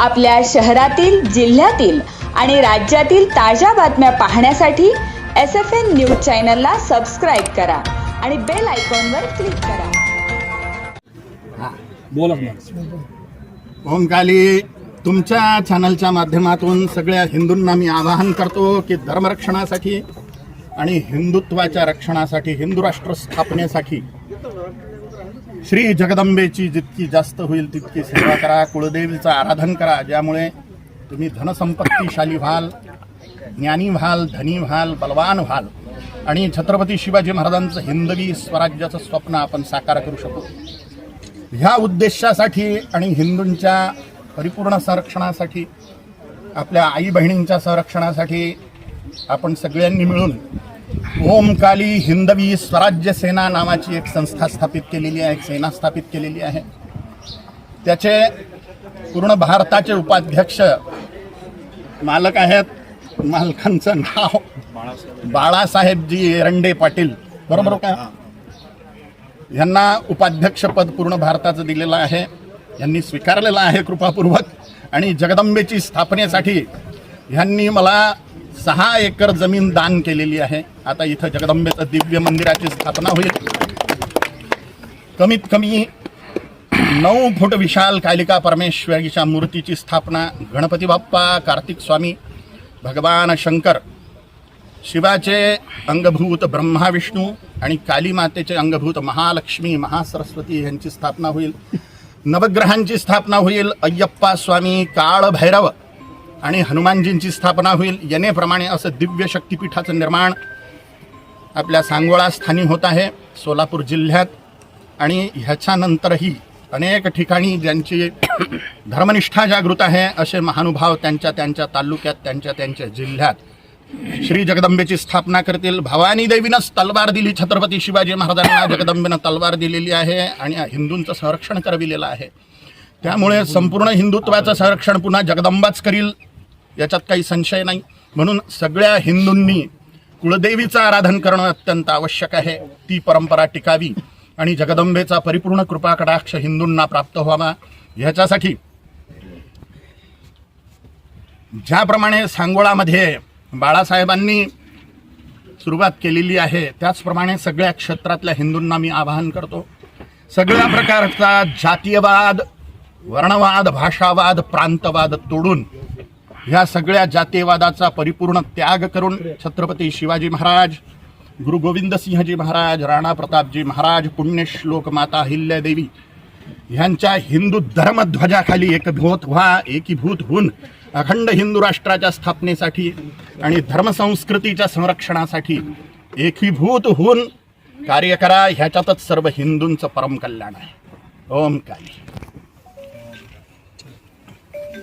आपल्या शहरातील जिल्ह्यातील आणि राज्यातील ताज्या बातम्या पाहण्यासाठी एस एफ एन न्यूज चॅनलला सबस्क्राईब करा आणि बेल आयकॉनवर क्लिक करा. बोला ना. ओमकाली तुमच्या चॅनलच्या माध्यमातून सगळ्या हिंदूंना मी आवाहन करतो की धर्मरक्षणासाठी आणि हिंदुत्वाच्या रक्षणासाठी हिंदू राष्ट्र स्थापनेसाठी श्री जगदंबेची जितकी जास्त होईल तितकी सेवा करा कुळदेवीचं आराधन करा ज्यामुळे तुम्ही धनसंपत्तीशाली व्हाल ज्ञानी व्हाल धनी व्हाल बलवान व्हाल. आणि छत्रपती शिवाजी महाराजांचं हिंदवी स्वराज्याचं स्वप्न आपण साकार करू शकू. ह्या उद्देशासाठी आणि हिंदूंच्या परिपूर्ण संरक्षणासाठी आपल्या आई बहिणींच्या संरक्षणासाठी आपण सगळ्यांनी मिळून ओमकाली हिंदवी स्वराज्य सेना नावाची एक संस्था स्थापित केलेली आहे एक सेना स्थापित केलेली आहे. त्याचे पूर्ण भारताचे उपाध्यक्ष मालक आहेत. मालकांचं नाव बाळासाहेबजी एरंडे पाटील. बरोबर का? यांना उपाध्यक्षपद पूर्ण भारताचं दिलेलं आहे. यांनी स्वीकारलेलं आहे कृपापूर्वक. आणि जगदंबेची स्थापनेसाठी ह्यांनी मला सहा एकर जमीन दान केलेली आहे. आता इथं जगदंबेचं दिव्य मंदिराची स्थापना होईल. कमीत कमी नऊ फूट विशाल कालिका परमेश्वरीच्या मूर्तीची स्थापना गणपती बाप्पा कार्तिक स्वामी भगवान शंकर शिवाचे अंगभूत ब्रह्मा विष्णू आणि काली मातेचे अंगभूत महालक्ष्मी महासरस्वती यांची स्थापना होईल. नवग्रहांची स्थापना होईल. अय्यप्पा स्वामी काळ भैरव आणि हनुमानजींची स्थापना होईल येणेप्रमाणे असं दिव्य शक्तिपीठाचं निर्माण आपल्या सांगोळा स्थानी होत आहे सोलापूर जिल्ह्यात. आणि ह्याच्यानंतरही अनेक ठिकाणी ज्यांची धर्मनिष्ठा जागृत आहे असे महानुभाव त्यांच्या त्यांच्या तालुक्यात त्यांच्या त्यांच्या जिल्ह्यात. श्री जगदंबेची स्थापना करतील. भवानी देवीनंच तलवार दिली छत्रपती शिवाजी महाराजांना जगदंबेनं तलवार दिलेली आहे आणि हिंदूंचं संरक्षण करविलेलं आहे. त्यामुळे संपूर्ण हिंदुत्वाचं संरक्षण पुन्हा जगदंबाच करील. याच्यात काही संशय नाही. म्हणून सगळ्या हिंदूंनी कुळदेवीचं आराधन करणं अत्यंत आवश्यक आहे. ती परंपरा टिकावी आणि जगदंबेचा परिपूर्ण कृपा कटाक्ष हिंदूंना प्राप्त व्हावा. ह्याच्यासाठी ज्याप्रमाणे सांगोळामध्ये बाळासाहेबांनी सुरुवात केलेली आहे त्याचप्रमाणे सगळ्या क्षेत्रातल्या हिंदूंना मी आवाहन करतो. सगळ्या प्रकारचा जातीयवाद वर्णवाद भाषावाद प्रांतवाद तोडून ह्या सगळ्या जातीयवादाचा परिपूर्ण त्याग करून छत्रपती शिवाजी महाराज गुरु गोविंदसिंहजी महाराज राणा प्रतापजी महाराज पुण्यश्लोक माता हिल्यादेवी ह्यांच्या हिंदू धर्मध्वजाखाली एकभूत व्हा एकीभूत होऊन अखंड हिंदू राष्ट्राच्या स्थापनेसाठी आणि धर्मसंस्कृतीच्या संरक्षणासाठी एकीभूत होऊन कार्य करा. ह्याच्यातच सर्व हिंदूंचं परम कल्याण आहे. ओम काली.